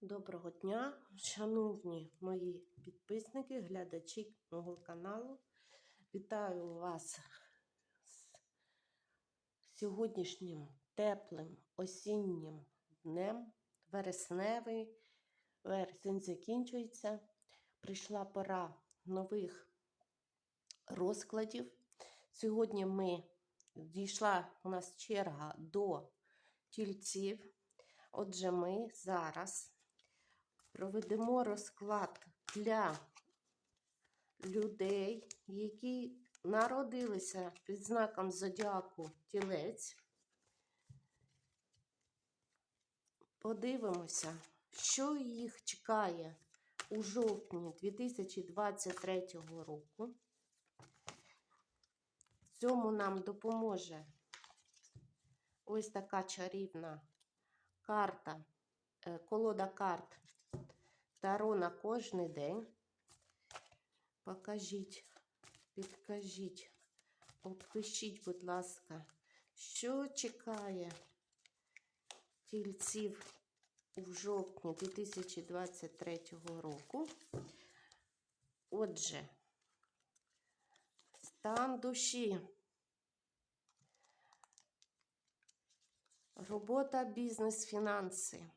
Доброго дня, шановні мої підписники, глядачі мого каналу. Вітаю вас з сьогоднішнім теплим осіннім днем. Вересневий вересень закінчується. Прийшла пора нових розкладів. Сьогодні ми дійшла у нас черга до тільців. Отже, ми зараз проведемо розклад для людей, які народилися під знаком зодіаку тілець. Подивимося, що їх чекає у жовтні 2023 року. Цьому нам допоможе ось така чарівна карта, е, колода карт Таро на кожний день. Покажіть, підкажіть, опишіть, будь ласка, що чекає тільців у жовтні 2023 року. Отже, стан душі. Робота, бізнес, фінанси.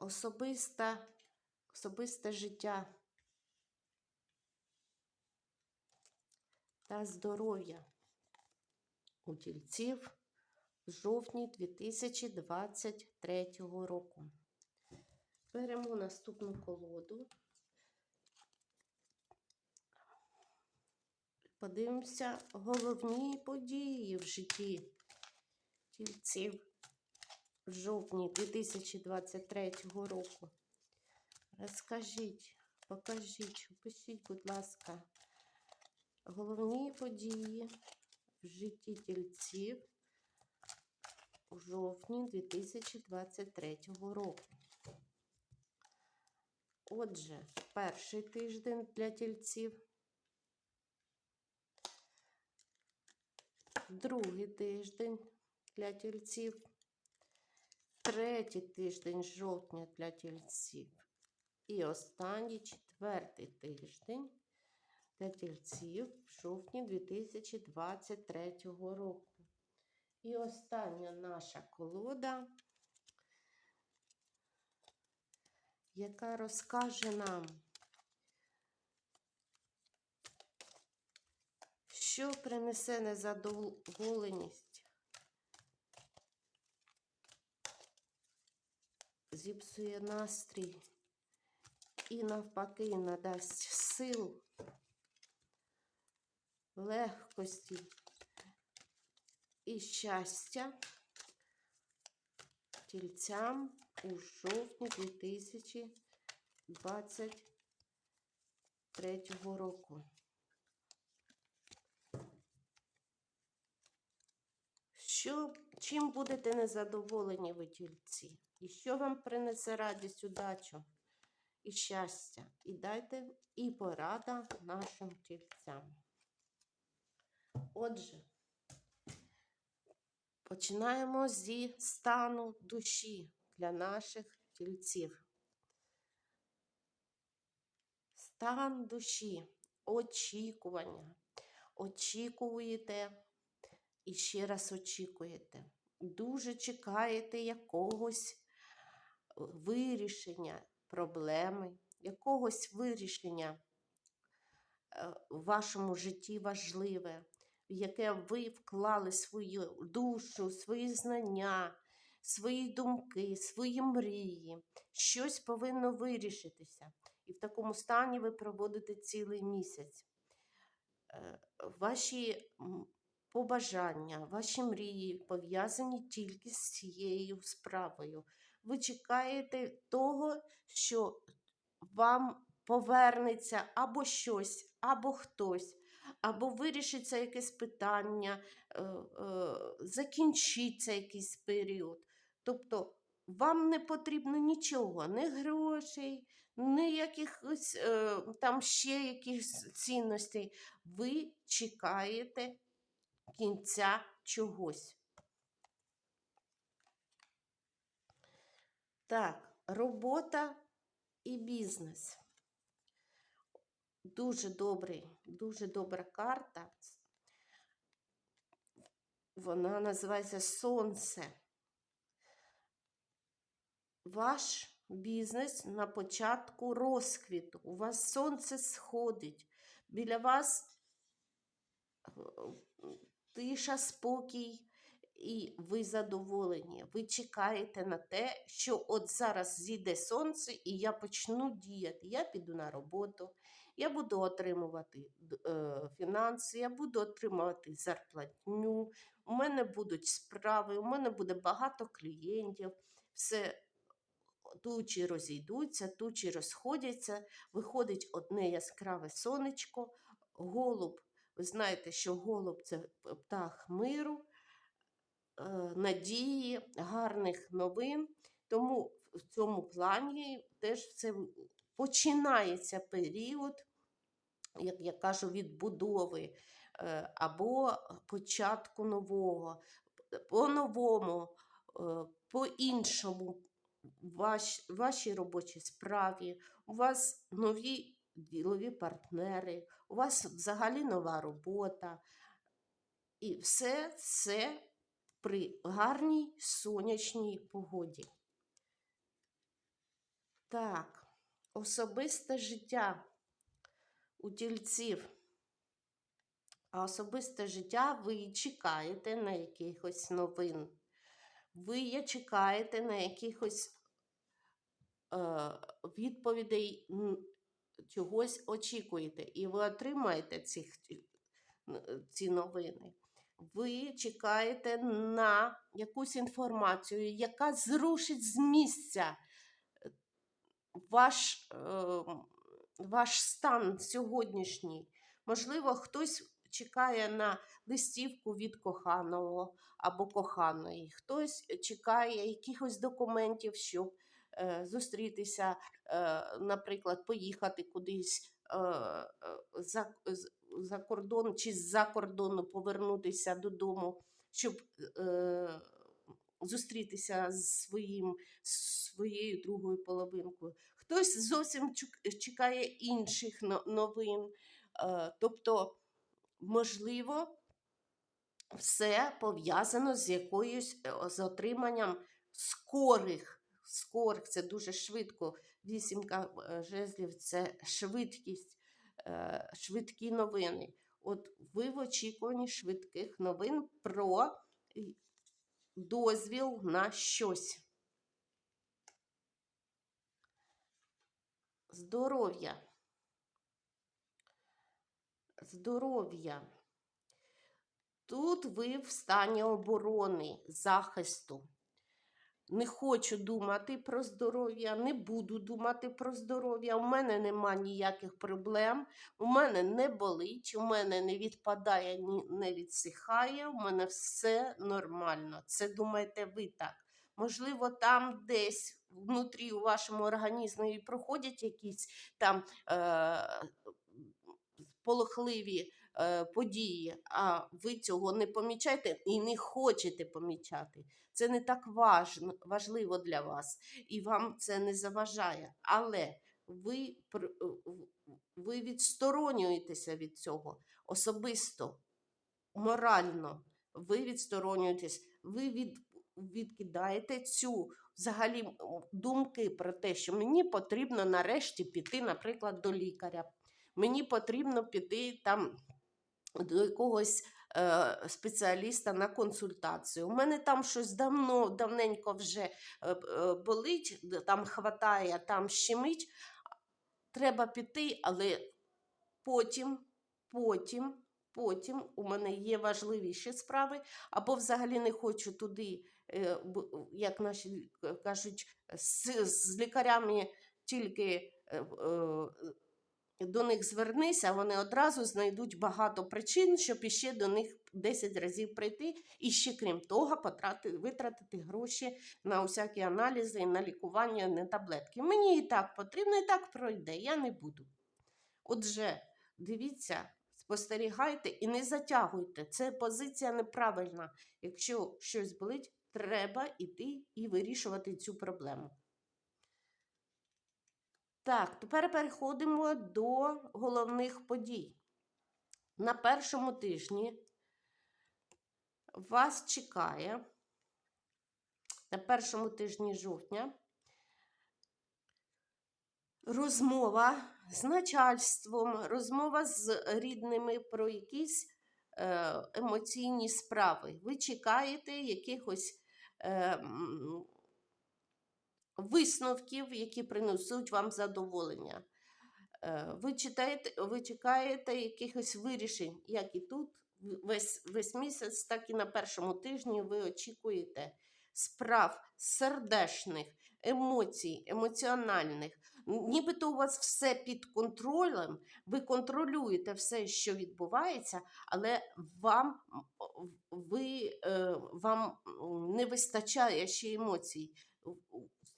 Особиста, особисте життя та здоров'я у тільців в жовтні 2023 року. Беремо наступну колоду. Подивимося головні події в житті тільців в жовтні 2023 року. Розкажіть, покажіть, опишіть, будь ласка, головні події в житті тільців у жовтні 2023 року. Отже, перший тиждень для тільців. другий тиждень для тільців, третій тиждень жовтня для тільців. І останній четвертий тиждень для тільців в жовтні 2023 року. І остання наша колода, яка розкаже нам, що принесе незадоволеність, зіпсує настрій і навпаки надасть сил, легкості і щастя тільцям у жовтні 2023 року. Що, чим будете незадоволені ви тільці? І що вам принесе радість, удачу і щастя? І дайте і порада нашим тільцям. Отже, починаємо зі стану душі для наших тільців. Стан душі, очікування. Очікуєте і ще раз очікуєте. Дуже чекаєте якогось е, вирішення проблеми, якогось вирішення е, в вашому житті важливе, в яке ви вклали свою душу, свої знання, свої думки, свої мрії. Щось повинно вирішитися. І в такому стані ви проводите цілий місяць. Е, Ваші побажання, ваші мрії пов'язані тільки з цією справою. Ви чекаєте того, що вам повернеться або щось, або хтось, або вирішиться якесь питання, е, е, закінчиться якийсь період. Тобто вам не потрібно нічого, ні грошей, ні якихось е, там ще якихось цінностей. Ви чекаєте кінця чогось. Так, робота і бізнес. Дуже добрий, дуже добра карта. Вона називається Сонце. Ваш бізнес на початку розквіту. У вас сонце сходить. Біля вас тиша, спокій, і ви задоволені. Ви чекаєте на те, що от зараз зійде сонце, і я почну діяти. Я піду на роботу, я буду отримувати е, фінанси, я буду отримувати зарплатню. У мене будуть справи, у мене буде багато клієнтів. Все тучі розійдуться, тучі розходяться, виходить одне яскраве сонечко, голуб. Ви знаєте, що голуб це птах миру, е, надії, гарних новин. Тому в цьому плані теж це починається період, як я кажу, відбудови е, або початку нового, по-новому, е, по-іншому ваш, вашій робочій справі, у вас нові ділові партнери, у вас взагалі нова робота. І все це при гарній сонячній погоді. Так, особисте життя у тільців. А особисте життя ви чекаєте на якихось новин. Ви чекаєте на якихось е, відповідей, чогось очікуєте, і ви отримаєте цих, н- ці новини. Ви чекаєте на якусь інформацію, яка зрушить з місця е, ваш, е, ваш стан сьогоднішній. Можливо, хтось чекає на листівку від коханого або коханої, хтось чекає якихось документів, щоб е, зустрітися, е, наприклад, поїхати кудись е, е, за, за кордон чи з-за кордону повернутися додому, щоб е, зустрітися з своїм, своєю другою половинкою. Хтось зовсім чекає інших новин. Е, тобто, можливо, все пов'язано з якоюсь е, з отриманням скорих. Скорих це дуже швидко. Вісімка е, жезлів це швидкість, е, швидкі новини. От ви в очікуванні швидких новин про дозвіл на щось. Здоров'я. Здоров'я. Тут ви в стані оборони, захисту. Не хочу думати про здоров'я, не буду думати про здоров'я. У мене нема ніяких проблем, у мене не болить, у мене не відпадає, не відсихає, у мене все нормально. Це думаєте ви так. Можливо, там десь внутрі у вашому організмі проходять якісь там е- полохливі події, а ви цього не помічаєте і не хочете помічати. Це не так важливо для вас, і вам це не заважає. Але ви, ви відсторонюєтеся від цього особисто, морально. Ви відсторонюєтесь, ви від, відкидаєте цю взагалі думки про те, що мені потрібно нарешті піти, наприклад, до лікаря. Мені потрібно піти там до якогось е, спеціаліста на консультацію. У мене там щось давно, давненько вже е, е, болить, там хватає, там щемить. Треба піти, але потім, потім, потім у мене є важливіші справи, або взагалі не хочу туди, е, як наші кажуть, з, з лікарями тільки. До них звернися, вони одразу знайдуть багато причин, щоб іще до них 10 разів прийти, і ще крім того, потрати, витратити гроші на усякі аналізи, на лікування, на таблетки. Мені і так потрібно, і так пройде, я не буду. Отже, дивіться, спостерігайте і не затягуйте. Це позиція неправильна. Якщо щось болить, треба йти і вирішувати цю проблему. Так, тепер переходимо до головних подій. На першому тижні вас чекає на першому тижні жовтня розмова з начальством, розмова з рідними про якісь е, емоційні справи. Ви чекаєте якихось е, висновків, які принесуть вам задоволення. Е, Ви, читаєте, ви чекаєте якихось вирішень, як і тут, весь, весь місяць, так і на першому тижні ви очікуєте справ сердешних, емоцій, емоціональних. Нібито у вас все під контролем, ви контролюєте все, що відбувається, але вам, ви, е, вам не вистачає ще емоцій.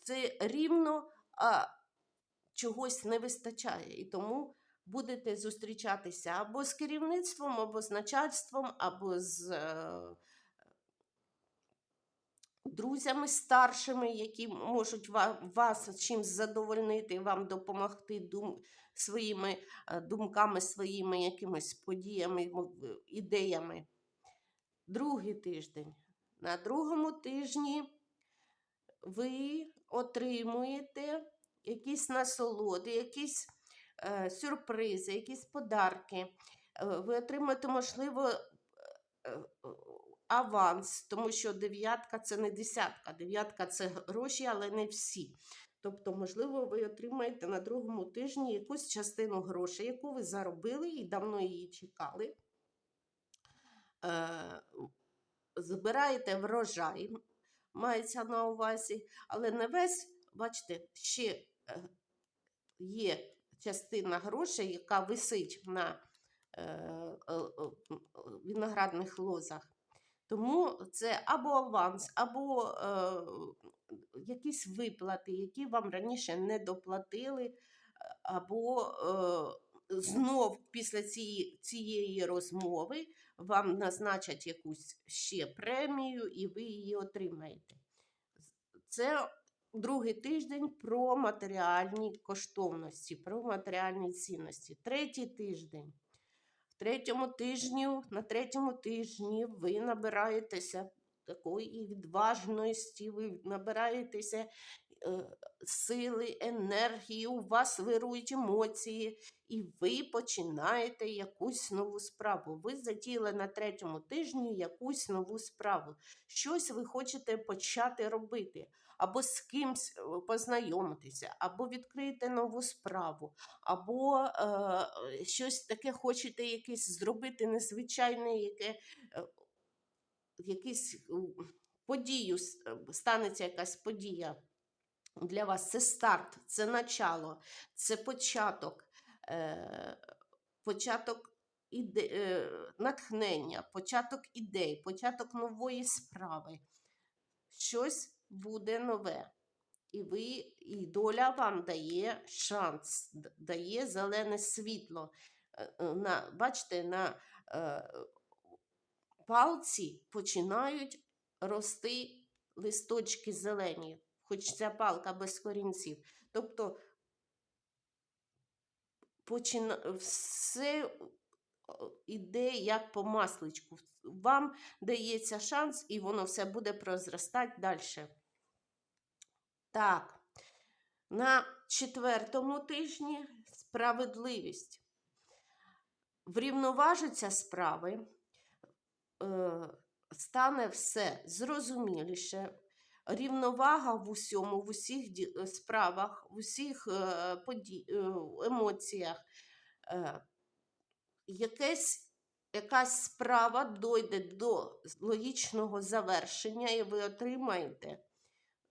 Це рівно а, чогось не вистачає. І тому будете зустрічатися або з керівництвом, або з начальством, або з е, друзями старшими, які можуть ва- вас чимось задовольнити, вам допомогти дум, своїми е, думками, своїми якимись подіями, ідеями. Другий тиждень. На другому тижні ви отримуєте якісь насолоди, якісь е, сюрпризи, якісь подарки. Е, ви отримаєте, можливо, е, е, аванс, тому що дев'ятка це не десятка, дев'ятка це гроші, але не всі. Тобто, можливо, ви отримаєте на другому тижні якусь частину грошей, яку ви заробили і давно її чекали. Збираєте врожай, мається на увазі, але не весь, бачите, ще е, є частина грошей, яка висить на е, е, виноградних лозах. Тому це або аванс, або е, якісь виплати, які вам раніше не доплатили, або е, знов після цієї, цієї розмови вам назначать якусь ще премію, і ви її отримаєте. Це другий тиждень про матеріальні коштовності, про матеріальні цінності. Третій тиждень. В третьому тижню, на третьому тижні ви набираєтеся такої відважності, ви набираєтеся сили, енергії, у вас вирують емоції, і ви починаєте якусь нову справу. Ви затіяли на третьому тижні якусь нову справу. Щось ви хочете почати робити, або з кимсь е, познайомитися, або відкрити нову справу, або е, щось таке хочете якесь зробити незвичайне, яке е, якийсь е, подію е, станеться якась подія для вас. Це старт, це начало, це початок, е, початок іде, е, натхнення, початок ідей, початок нової справи. Щось буде нове. І ви, і доля вам дає шанс, дає зелене світло. Е, На, бачите, на е, палці починають рости листочки зелені, хоч ця палка без корінців. Тобто почина... все іде як по масличку. Вам дається шанс, і воно все буде прозростати далі. Так, на четвертому тижні справедливість. Врівноважаться справи, е, стане все зрозуміліше. Рівновага в усьому, в усіх е, справах, в усіх е, е, емоціях. Якесь, якась справа дойде до логічного завершення, і ви отримаєте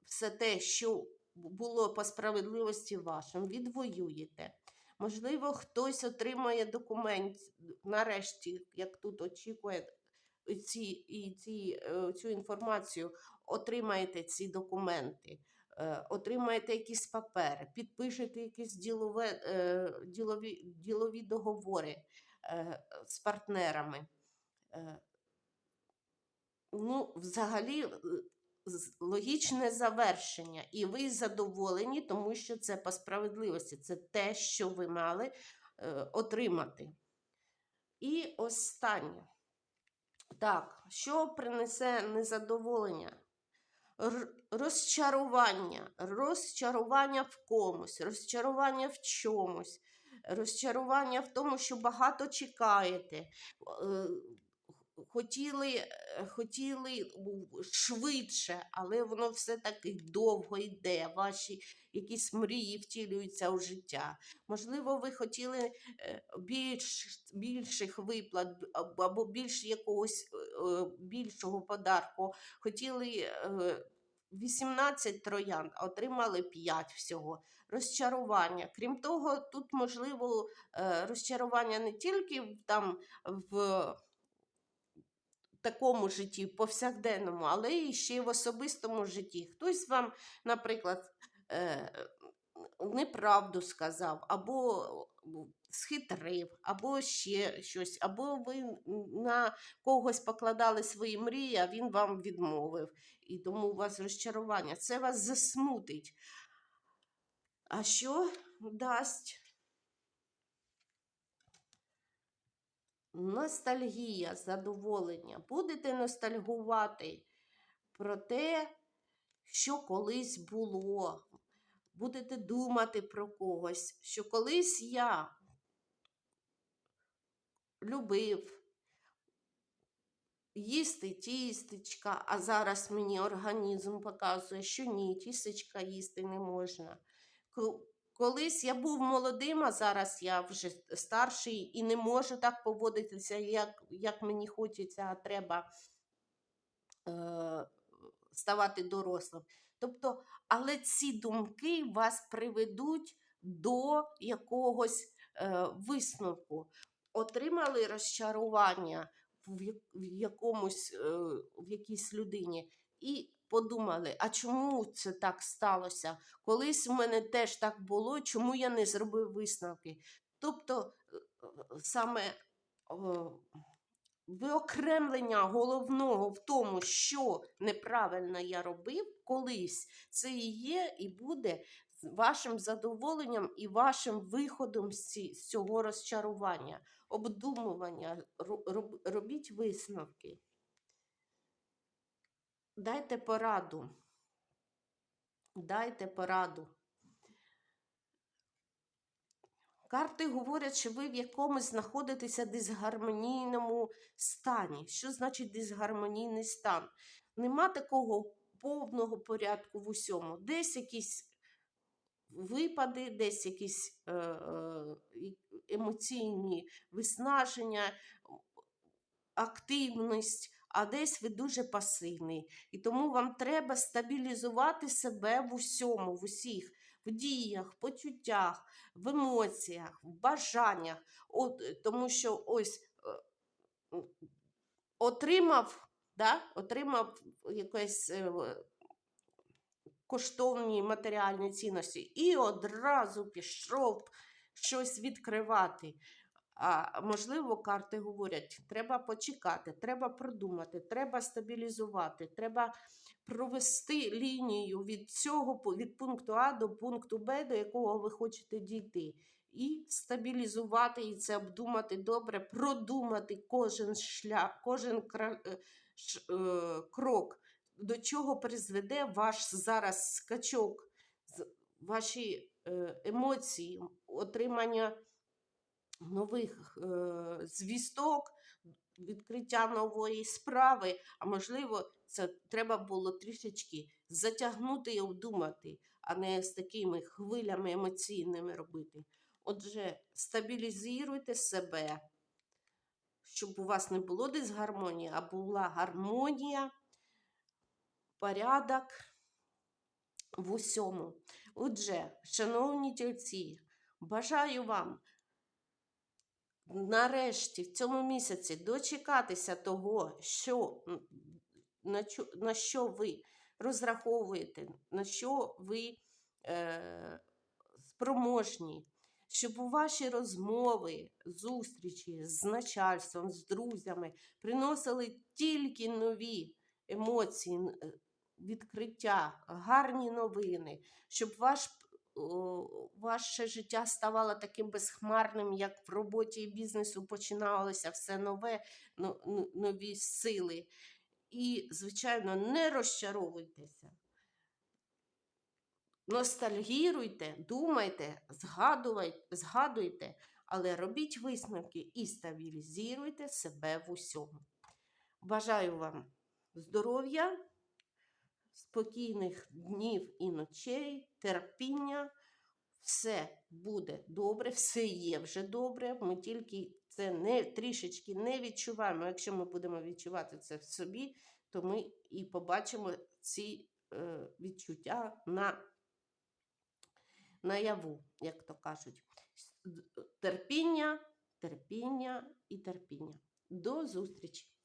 все те, що було по справедливості вашим, відвоюєте. Можливо, хтось отримає документ нарешті, як тут очікує ці, і ці, е, цю інформацію, отримаєте ці документи, е, отримаєте якісь папери, підпишете якісь ділове, е, ділові, ділові договори з партнерами. Ну, взагалі, логічне завершення, і ви задоволені, тому що це по справедливості, це те, що ви мали е, отримати. І останнє. Так, що принесе незадоволення? Розчарування, розчарування в комусь, розчарування в чомусь, розчарування в тому, що багато чекаєте. Е, Хотіли, хотіли швидше, але воно все таки довго йде. Ваші якісь мрії втілюються у життя. Можливо, ви хотіли е, більш, більших виплат або більш якогось е, більшого подарку. Хотіли е, 18 троянд, а отримали 5 всього. Розчарування. Крім того, тут можливо е, розчарування не тільки там в такому житті, повсякденному, але і ще й в особистому житті. Хтось вам, наприклад, е, неправду сказав, або схитрив, або ще щось, або ви на когось покладали свої мрії, а він вам відмовив. І тому у вас розчарування. Це вас засмутить. А що дасть? Ностальгія, задоволення. Будете ностальгувати про те, що колись було. Будете думати про когось, що колись я любив їсти тістечка, а зараз мені організм показує, що ні, тістечка їсти не можна. Колись я був молодим, а зараз я вже старший і не можу так поводитися, як, як мені хочеться, а треба е, ставати дорослим. Тобто, але ці думки вас приведуть до якогось е, висновку. Отримали розчарування в, в якомусь е, в якійсь людині і подумали, а чому це так сталося? Колись у мене теж так було, чому я не зробив висновки? Тобто е, е, саме виокремлення головного в тому, що неправильно я робив колись, це і є, і буде вашим задоволенням і вашим виходом з цього розчарування, обдумування, робіть висновки. Дайте пораду. Дайте пораду. Карти говорять, що ви в якомусь знаходитеся дисгармонійному стані. Що значить дисгармонійний стан? Нема такого повного порядку в усьому. Десь якісь випади, десь якісь е, е, емоційні виснаження, активність, а десь ви дуже пасивний. І тому вам треба стабілізувати себе в усьому, в усіх, в діях, почуттях, в емоціях, в бажаннях. От, е, тому що ось е, отримав, да, отримав якесь. е, Коштовні матеріальні цінності, і одразу пішов щось відкривати. А можливо, карти говорять, треба почекати, треба продумати, треба стабілізувати, треба провести лінію від цього від пункту А до пункту Б, до якого ви хочете дійти. І стабілізувати і це обдумати добре, продумати кожен шлях, кожен е, е, крок, до чого призведе ваш зараз скачок, ваші е, емоції, отримання нових е, звісток, відкриття нової справи, а можливо, це треба було трішечки затягнути і обдумати, а не з такими хвилями емоційними робити. Отже, стабілізуйте себе, щоб у вас не було дисгармонії, а була гармонія, порядок в усьому. Отже, шановні тільці, бажаю вам нарешті в цьому місяці дочекатися того, що, на, на що ви розраховуєте, на що ви е, спроможні, щоб у ваші розмови, зустрічі з начальством, з друзями приносили тільки нові емоції, е, відкриття, гарні новини, щоб ваш, ваше життя ставало таким безхмарним, як в роботі і бізнесу починалося все нове, но- но- нові сили. І, звичайно, не розчаровуйтеся. Ностальгіруйте, думайте, згадувайте, згадуйте, але робіть висновки і стабілізуйте себе в усьому. Бажаю вам здоров'я, спокійних днів і ночей, терпіння. Все буде добре, все є вже добре. Ми тільки це не трішечки не відчуваємо. Якщо ми будемо відчувати це в собі, то ми і побачимо ці е, відчуття на наяву, як то кажуть. Терпіння, терпіння і терпіння. До зустрічі!